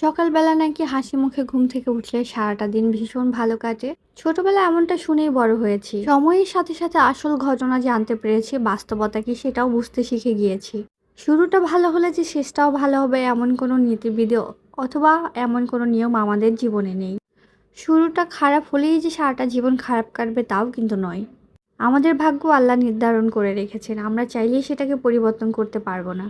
সকালবেলা নাকি হাসি মুখে ঘুম থেকে উঠলে সারাটা দিন ভীষণ ভালো কাটে। ছোটবেলায় এমনটা শুনেই বড় হয়েছি। সময়ের সাথে সাথে আসল ঘটনা জানতে পেরেছি, বাস্তবতা কি সেটাও বুঝতে শিখে গিয়েছি। শুরুটা ভালো হলে যে শেষটাও ভালো হবে এমন কোনো নীতিবিধি অথবা এমন কোনো নিয়ম আমাদের জীবনে নেই। শুরুটা খারাপ হলেই যে সারাটা জীবন খারাপ কাটবে তাও কিন্তু নয়। আমাদের ভাগ্য আল্লাহ নির্ধারণ করে রেখেছেন, আমরা চাইলেই সেটাকে পরিবর্তন করতে পারব না।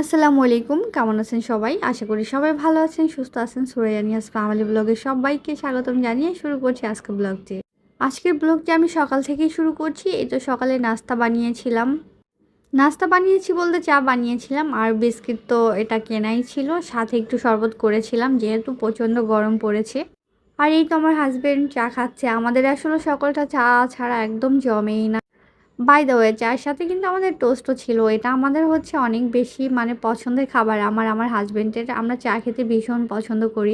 আসসালামু আলাইকুম। কেমন আছেন সবাই? আশা করি সবাই ভালো আছেন, সুস্থ আছেন। সুরাইয়ানিয়াস ফ্যামিলি ব্লগে সবাইকে স্বাগতম জানিয়ে শুরু করছি আজকে ব্লগটি আজকের ব্লগটি আমি সকাল থেকেই শুরু করছি। এই তো সকালে নাস্তা বানিয়েছিলাম। নাস্তা বানিয়েছি বলতে চা বানিয়েছিলাম, আর বিস্কিট তো এটা কেনাই ছিল। সাথে একটু শরবত করেছিলাম, যেহেতু প্রচণ্ড গরম পড়েছে। আর এই তো আমার হাজবেন্ড চা খাচ্ছে। আমাদের আসলে সকলটা চা ছাড়া একদম জমেই না। বাই দ্য ওয়ে চায়ের সাথে কিন্তু আমাদের টোস্টও ছিল, এটা আমাদের হচ্ছে অনেক বেশি মানে পছন্দের খাবার। আমার আমার হাজবেন্ডের আমরা চা খেতে ভীষণ পছন্দ করি।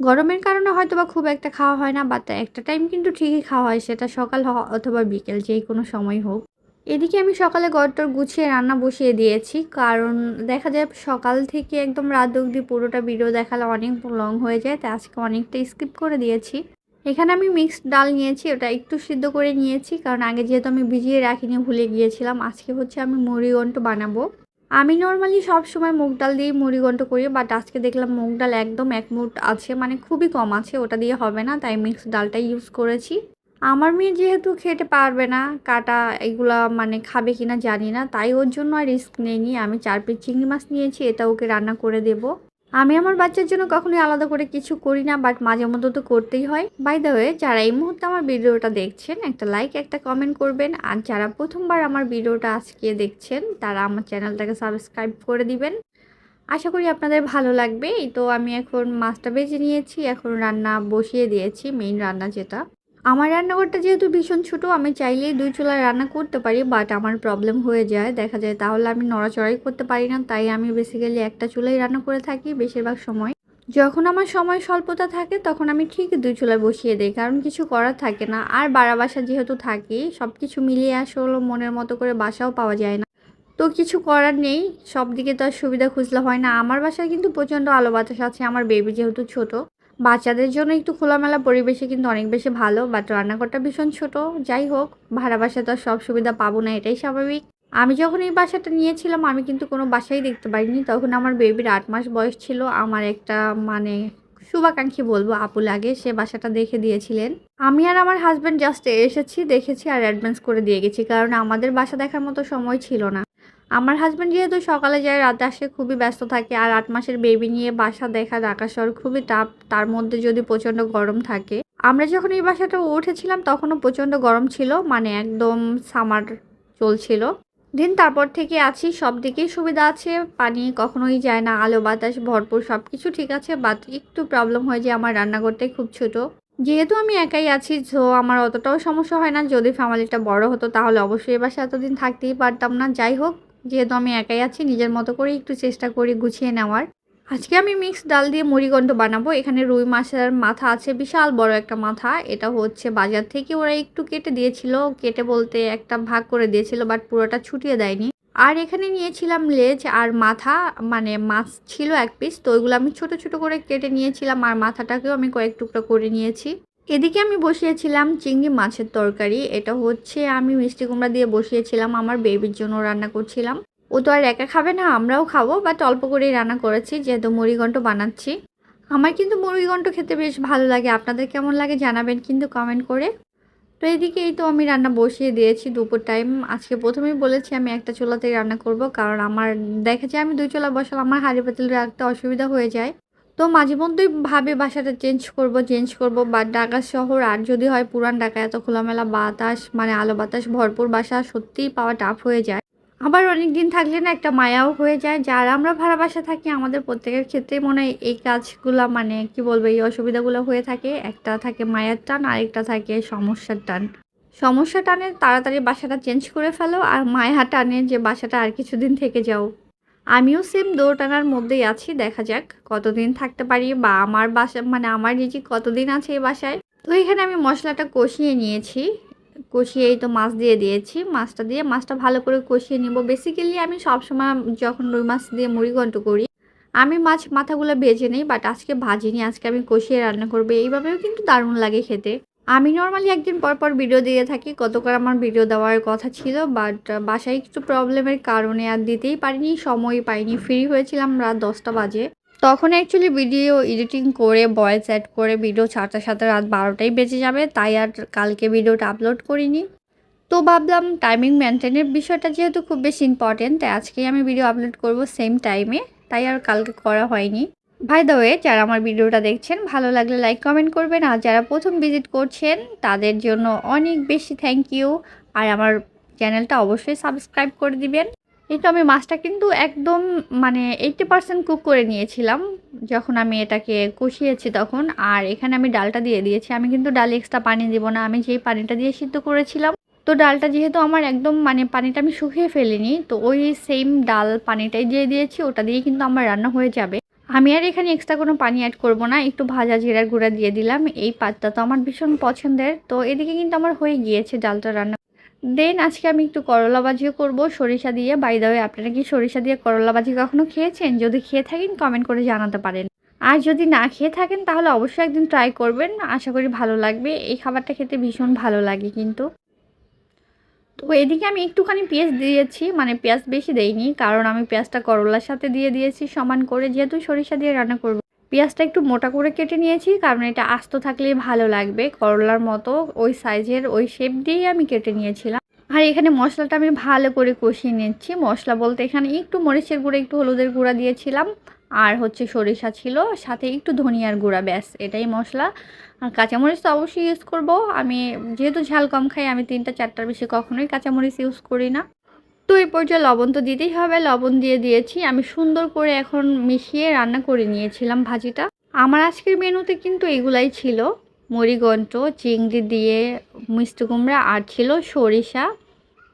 গরমের কারণে হয়তো বা খুব একটা খাওয়া হয় না বাট একটা টাইম কিন্তু ঠিকই খাওয়া হয়, সেটা সকাল অথবা বিকেল যেই কোনো সময় হোক। এদিকে আমি সকালে গড়টর গুছিয়ে রান্না বসিয়ে দিয়েছি, কারণ দেখা যায় সকাল থেকে একদম রাত অবধি পুরোটা ভিডিও দেখালে অনেক লং হয়ে যায়, তাই আজকে অনেকটা স্কিপ করে দিয়েছি। এখানে আমি মিক্সড ডাল নিয়েছি, ওটা একটু সিদ্ধ করে নিয়েছি, কারণ আগে যেহেতু আমি ভিজিয়ে রাখিনি, ভুলে গিয়েছিলাম, আজকে হচ্ছে আমি মুড়িঘণ্ট বানাবো। আমি নর্মালি সব সময় মুগ ডাল দিয়েই মুড়িঘণ্ট করি বাট আজকে দেখলাম মুগ ডাল একদম এক মুঠ আছে মানে খুবই কম আছে, ওটা দিয়ে হবে না, তাই মিক্সড ডালটাই ইউজ করেছি। আমার মেয়ে যেহেতু খেতে পারবে না, কাটা এগুলা মানে খাবে কিনা জানি না, তাই ওর জন্য আর রিস্ক নেইনি, আমি চার পিস চিংড়ি মাছ নিয়েছি, এটা ওকে রান্না করে দেবো। আমি আমার বাচ্চার জন্য কখনোই আলাদা করে কিছু করি না বাট মাঝে মধ্যে তো করতেই হয়। বাই দ্য ওয়ে যারা এই মুহূর্তে আমার ভিডিওটা দেখছেন, একটা লাইক একটা কমেন্ট করবেন। আর যারা প্রথমবার আমার ভিডিওটা আজকে দেখছেন, তারা আমার চ্যানেলটাকে সাবস্ক্রাইব করে দিবেন। আশা করি আপনাদের ভালো লাগবে। এই তো আমি এখন মাছটা বেজে নিয়েছি, এখন রান্না বসিয়ে দিয়েছি মেইন রান্না যেটা। আমার রান্নাঘরটা যেহেতু ভীষণ ছোট, আমি চাইলেই দুই চুলায় রান্না করতে পারি বাট আমার প্রবলেম হয়ে যায়, দেখা যায় তাহলে আমি নড়াচড়াই করতে পারি না, তাই আমি বেসিক্যালি একটা চুলাই রান্না করে থাকি বেশিরভাগ সময়। যখন আমার সময় স্বল্পতা থাকে, তখন আমি ঠিক দুই চুলায় বসিয়ে দিই, কারণ কিছু করার থাকে না, আর বাড়া বাসা যেহেতু থাকি সব কিছু মিলিয়ে আসলে মনের মতো করে বাসাও পাওয়া যায় না। তো কিছু করার নেই সব দিকে তো আর সুবিধা খুঁজলে হয় না, আমার বাসায় কিন্তু প্রচণ্ড আলো বাতাস আছে, আমার বেবি যেহেতু ছোট। বাচ্চাদের জন্য একটু খোলামেলা পরিবেশে কিন্তু অনেক বেশি ভালো বাট রান্নাঘরটা ভীষণ ছোট। যাই হোক, ভাড়া বাসা তো সব সুবিধা পাবো না, এটাই স্বাভাবিক। আমি যখন এই বাসাটা নিয়েছিলাম, আমি কিন্তু কোনো বাসাই দেখতে পারিনি তখন আমার বেবির আট মাস বয়স ছিল। আমার একটা মানে শুভাকাঙ্ক্ষী বলব, আপু লাগে, সে বাসাটা দেখে দিয়েছিলেন। আমি আর আমার হাজব্যান্ড জাস্ট এসেছি, দেখেছি আর অ্যাডভান্স করে দিয়ে গেছি, কারণ আমাদের বাসা দেখার মতো সময় ছিল না। আমার হাজব্যান্ড যেহেতু সকালে যায়, রাতে আসে, খুবই ব্যস্ত থাকে। আর আট মাসের বেবি নিয়ে বাসা দেখা, ঢাকা শহর খুবই টাফ তার মধ্যে যদি প্রচণ্ড গরম থাকে। আমরা যখন এই বাসাটা উঠেছিলাম, তখনও প্রচণ্ড গরম ছিল। মানে একদম সামার চলছিল। দিন তারপর থেকে আছি, সব দিকেই সুবিধা আছে। পানি কখনোই যায় না, আলো বাতাস ভরপুর সব কিছু ঠিক আছে। বাট একটু প্রবলেম হয় যে আমার রান্নাঘরটাই খুব ছোট। যেহেতু আমি একাই আছি তো আমার অতটাও সমস্যা হয় না। যদি ফ্যামিলিটা বড় হতো, তাহলে অবশ্যই এ বাসায় এতদিন থাকতেই পারতাম না। যাই হোক যেহেতু আমি একাই আছি, নিজের মতো করে একটু চেষ্টা করি গুছিয়ে নেওয়ার। আজকে আমি মিক্স ডাল দিয়ে মুড়িগণ্ড বানাবো। এখানে রুই মাছের মাথা আছে, বিশাল বড় একটা মাথা। এটা হচ্ছে বাজার থেকে ওরা একটু কেটে দিয়েছিল। কেটে বলতে একটা ভাগ করে দিয়েছিল বাট পুরোটা ছুটিয়ে দেয়নি। আর এখানে নিয়েছিলাম লেজ আর মাথা মানে মাছ ছিল এক পিস তো ওইগুলো আমি ছোট ছোট করে কেটে নিয়েছিলাম আর মাথাটাকেও আমি কয়েক টুকরো করে নিয়েছি। এদিকে আমি বসিয়েছিলাম চিংড়ি মাছের তরকারি। এটা হচ্ছে আমি মিষ্টি কুমড়া দিয়ে বসিয়েছিলাম, আমার বেবির জন্য রান্না করছিলাম। ও তো আর একা খাবে না, আমরাও খাব বাট অল্প করেই রান্না করেছি, যেহেতু মুড়িঘণ্ট বানাচ্ছি। আমার কিন্তু মুড়িঘণ্ট খেতে বেশ ভালো লাগে, আপনাদের কেমন লাগে জানাবেন কিন্তু কমেন্ট করে। তো এদিকে এই তো আমি রান্না বসিয়ে দিয়েছি দুপুর টাইম আজকে প্রথমেই বলেছি আমি একটা চুলাতেই রান্না করব, কারণ আমার দেখা যায় আমি দুই চুলা বসালে আমার হাঁড়ি পাতিল রাখতে অসুবিধা হয়ে যায়। তো মাঝে মধ্যেই ভাবে বাসাটা চেঞ্জ করব চেঞ্জ করব। বা ঢাকা শহর, আর যদি হয় পুরান ঢাকা, এত খোলামেলা বাতাস মানে আলো বাতাস, ভরপুর বাসা, সত্যিই পাওয়া টাফ হয়ে যায়। আবার অনেক দিন থাকলে না একটা মায়াও হয়ে যায় যারা আমরা ভাড়া বাসা থাকি, আমাদের প্রত্যেকের ক্ষেত্রে মনে হয় এই কাজগুলো মানে কি বলব, এই অসুবিধাগুলো হয়ে থাকে। একটা থাকে মায়ের টান, আরেকটা থাকে সমস্যার টান। সমস্যা টানে তাড়াতাড়ি বাসাটা চেঞ্জ করে ফেলো, আর মায়া টানে যে বাসাটা আর কিছুদিন থেকে যাও। আমিও সেম দৌড়টানার মধ্যেই আছি, দেখা যাক কতদিন থাকতে পারি বা আমার বাসা মানে আমার নিজে কতদিন আছে এই বাসায়। তো এখানে আমি মশলাটা কষিয়ে নিয়েছি। কষিয়েই তো মাছ দিয়ে দিয়েছি। মাছটা দিয়ে মাছটা ভালো করে কষিয়ে নিব। বেসিক্যালি আমি সবসময় যখন রুই মাছ দিয়ে মুড়িঘণ্ট করি, আমি মাছ, মাথাগুলো ভেজে নিই বাট আজকে ভাজিনি, আজকে আমি কষিয়ে রান্না করব। এইভাবেও কিন্তু দারুণ লাগে খেতে। আমি নর্মালি একদিন পর পর ভিডিও দিয়ে থাকি। গতকাল আমার ভিডিও দেওয়ার কথা ছিল বাট বাসায় একটু প্রবলেমের কারণে আর দিতেই পারিনি সময় পাইনি। ফ্রি হয়েছিলাম রাত দশটা বাজে। তখন অ্যাকচুয়ালি ভিডিও এডিটিং করে ভয়েস অ্যাড করে ভিডিও ছাড়তে সাথে রাত বারোটাই বেজে যাবে, তাই আর কালকে ভিডিওটা আপলোড করিনি। তো ভাবলাম টাইমিং মেনটেনের বিষয়টা যেহেতু খুব বেশি ইম্পর্টেন্ট তাই আজকেই আমি ভিডিও আপলোড করব সেম টাইমে তাই আর কালকে করা হয়নি। ভাই দ্য ওয়ে যারা আমার ভিডিওটা দেখছেন, ভালো লাগলে লাইক কমেন্ট করবেন। আর যারা প্রথম ভিজিট করছেন, তাদের জন্য অনেক বেশি থ্যাংক ইউ আর আমার চ্যানেলটা অবশ্যই সাবস্ক্রাইব করে দিবেন। এই আমি মাছটা কিন্তু একদম মানে এইটটি পার্সেন্ট কুক করে নিয়েছিলাম। যখন আমি এটাকে কষিয়েছি তখন, আর এখানে আমি ডালটা দিয়ে দিয়েছি। আমি কিন্তু ডালে এক্সট্রা পানি দেবো না, আমি যেই পানিটা দিয়ে সিদ্ধ করেছিলাম। তো ডালটা যেহেতু আমার একদম মানে পানিটা আমি শুকিয়ে ফেলিনি, তো ওই সেম ডাল পানিটাই দিয়ে দিয়েছি। ওটা দিয়ে কিন্তু আমার রান্না হয়ে যাবে। আমি আর এখানে এক্সট্রা কোনো পানি অ্যাড করব না, একটু ভাজা জিরার গুঁড়া দিয়ে দিলাম। এই পাতটা তো আমার ভীষণ পছন্দের। তো এদিকে কিন্তু আমার হয়ে গিয়েছে ডালটা রান্না। দেন আজকে আমি একটু করলা ভাজিও করব সরিষা দিয়ে। বাই দাওয়ে আপনারা কি সরিষা দিয়ে করলা ভাজি কখনো খেয়েছেন? যদি খেয়ে থাকেন কমেন্ট করে জানাতে পারেন। আর যদি না খেয়ে থাকেন, তাহলে অবশ্যই একদিন ট্রাই করবেন। আশা করি ভালো লাগবে। এই খাবারটা খেতে ভীষণ ভালো লাগে কিন্তু। তো এদিকে আমি একটুখানি পেঁয়াজ দিয়েছি মানে পেঁয়াজ বেশি দেইনি, কারণ আমি পেঁয়াজটা করলার সাথে দিয়ে দিয়েছি সমান করে, যেহেতু সরিষা দিয়ে রান্না করব। পেঁয়াজটা একটু মোটা করে কেটে নিয়েছি, কারণ এটা আস্ত থাকলেই ভালো লাগবে, করলার মতো ওই সাইজের ওই শেপ দিয়েই আমি কেটে নিয়েছিলাম। আর এখানে মশলাটা আমি ভালো করে কষিয়ে নিচ্ছি, মশলা বলতে এখানে একটু মরিচের গুঁড়া, একটু হলুদের গুঁড়া দিয়েছিলাম। আর হচ্ছে সরিষা ছিল, সাথে একটু ধনিয়ার গুঁড়া, ব্যাস, এটাই মশলা। আর কাঁচামরিচ তো অবশ্যই ইউজ করব। আমি যেহেতু ঝাল কম খাই, আমি তিনটা, চারটার বেশি কখনোই কাঁচামরিচ ইউজ করি না। তো এই পর্যায়ে লবণ তো দিতেই হবে, লবণ দিয়ে দিয়েছি। আমি সুন্দর করে এখন মিশিয়ে রান্না করে নিয়েছিলাম ভাজিটা। আমার আজকের মেনুতে কিন্তু এগুলাই ছিল। মুড়িঘণ্ট চিংড়ি দিয়ে মিষ্টি কুমড়া, আর ছিল সরিষা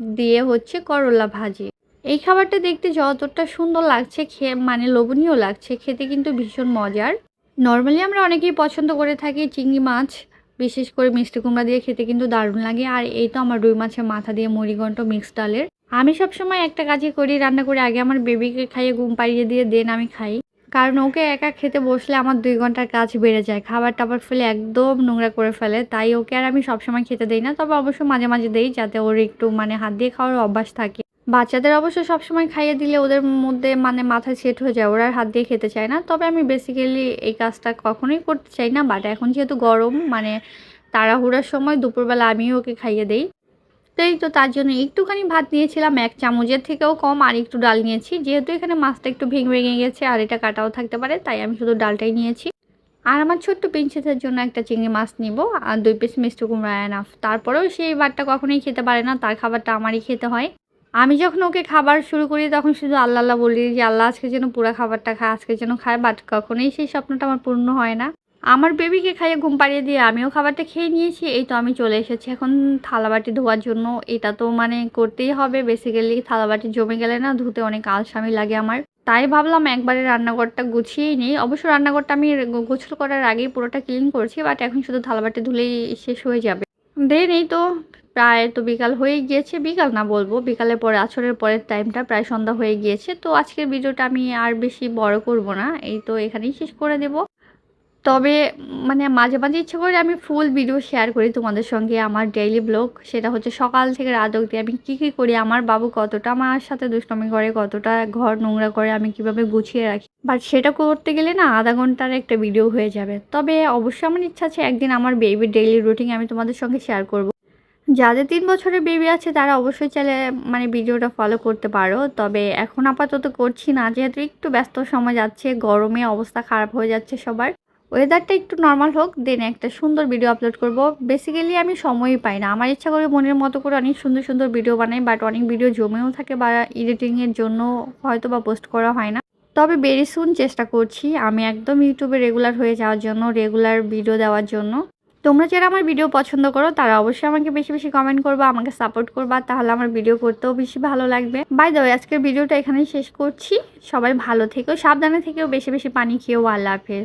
দিয়ে হচ্ছে করলা ভাজি। এই খাবারটা দেখতে যতটা সুন্দর লাগছে খেয়ে মানে লোভনীয় লাগছে, খেতে কিন্তু ভীষণ মজার। নর্মালি আমরা অনেকেই পছন্দ করে থাকি চিংড়ি মাছ, বিশেষ করে মিষ্টি কুমড়া দিয়ে খেতে কিন্তু দারুণ লাগে। আর এই তো আমার রুই মাছের মাথা দিয়ে মুড়িঘণ্ট মিক্স ডালের। আমি সবসময় একটা কাজই করি, রান্না করে আগে আমার বেবিকে খাইয়ে ঘুম পাড়িয়ে দিয়ে দেন আমি খাই। কারণ ওকে একা খেতে বসলে আমার দুই ঘণ্টার কাজ বেড়ে যায়, খাবার টাবার ফেলে একদম নোংরা করে ফেলে। তাই ওকে আর আমি সবসময় খেতে দিই না, তবে অবশ্য মাঝে মাঝে দেই যাতে ওর একটু মানে হাত দিয়ে খাওয়ার অভ্যাস থাকে। বাচ্চাদের অবশ্য সবসময় খাইয়ে দিলে ওদের মধ্যে মানে মাথা সেট হয়ে যায়, ওরা হাত দিয়ে খেতে চায় না। তবে আমি বেসিক্যালি এই কাজটা কখনোই করতে চাই না বাট এখন যেহেতু গরম মানে তাড়াহুড়ার সময় দুপুরবেলা আমিও ওকে খাইয়ে দেই। তো এই তো তার জন্য একটুখানি ভাত নিয়েছিলাম, এক চামচের থেকেও কম, আর একটু ডাল নিয়েছি। যেহেতু এখানে মাছটা একটু ভেঙে ভেঙে গেছে, আর এটা কাটাও থাকতে পারে, তাই আমি শুধু ডালটাই নিয়েছি। আর আমার ছোট্ট প্রিন্সেসের জন্য একটা চিংড়ি মাছ নিব, আর দুই পিস মিষ্টি কুমড়া এনাফ তারপরেও সেই ভাতটা কখনোই খেতে পারে না, তার খাবারটা আমারই খেতে হয়। আমি যখন ওকে খাবার শুরু করি, তখন শুধু আল্লাহ আল্লাহ বলি যে, আল্লাহ, আজকে যেন পুরো খাবারটা খায় আজকে যেন খায়। বাট কখনোই সেই স্বপ্নটা আমার পূর্ণ হয় না। আমার বেবিকে খাইয়ে ঘুম পাড়িয়ে দিয়ে আমিও খাবারটা খেয়ে নিয়েছি। এই তো আমি চলে এসেছি এখন থালাবাটি ধোয়ার জন্য। এটা তো মানে করতেই হবে। বেসিক্যালি থালাবাটি জমে গেলে না ধুতে অনেক আলসামি লাগে আমার। তাই ভাবলাম একবারে রান্নাঘরটা গুছিয়েই নিই। অবশ্য রান্নাঘরটা আমি গোছল করার আগেই পুরোটা ক্লিন করছি বাট এখন শুধু থালাবাটি ধুলেই শেষ হয়ে যাবে। দেন এই তো প্রায় তো বিকাল হয়ে গিয়েছে, বিকাল না বলব, বিকালের পরে, আছরের পরের টাইমটা প্রায় সন্ধ্যা হয়ে গিয়েছে। তো আজকের ভিডিওটা আমি আর বেশি বড় করব না, এই তো এখানেই শেষ করে দেব। তবে মানে মাঝে মাঝে ইচ্ছে করে আমি ফুল ভিডিও শেয়ার করি তোমাদের সঙ্গে আমার ডেইলি ব্লগ সেটা হচ্ছে সকাল থেকে রাত অবধি আমি কী কী করি, আমার বাবু কতটা, আমার সাথে দুষ্টমি করে, কতটা ঘর নোংরা করে আমি কীভাবে গুছিয়ে রাখি। বাট সেটা করতে গেলে না আধা ঘণ্টার একটা ভিডিও হয়ে যাবে। তবে অবশ্যই আমার ইচ্ছা আছে একদিন আমার বেবির ডেইলি রুটিন আমি তোমাদের সঙ্গে শেয়ার করব। যাদের তিন বছরের বেবি আছে, তারা অবশ্যই চাইলে মানে ভিডিওটা ফলো করতে পারো। তবে এখন আপাতত করছি না, যেহেতু একটু ব্যস্ত সময় যাচ্ছে, গরমে অবস্থা খারাপ হয়ে যাচ্ছে সবার। ওয়েদারটা একটু নর্মাল হোক দেন একটা সুন্দর ভিডিও আপলোড করব। বেসিক্যালি আমি সময়ই পাই না। আমার ইচ্ছা করে মনের মতো করে অনেক সুন্দর সুন্দর ভিডিও বানাই বাট অনেক ভিডিও জমেও থাকে বা এডিটিংয়ের জন্য হয়তো বা পোস্ট করা হয় না। তবে বেরি সুন চেষ্টা করছি, আমি একদম ইউটিউবে রেগুলার হয়ে যাওয়ার জন্য রেগুলার ভিডিও দেওয়ার জন্য। তোমরা যারা আমার ভিডিও পছন্দ করো, তারা অবশ্যই আমাকে বেশি বেশি কমেন্ট করবা, আমাকে সাপোর্ট করবা তাহলে আমার ভিডিও করতেও বেশি ভালো লাগবে। বাই দ্য আজকের ভিডিওটা এখানেই শেষ করছি। সবাই ভালো থেকেও সাবধানে থেকেও বেশি বেশি পানি খেয়েও আল্লাহ হাফেজ।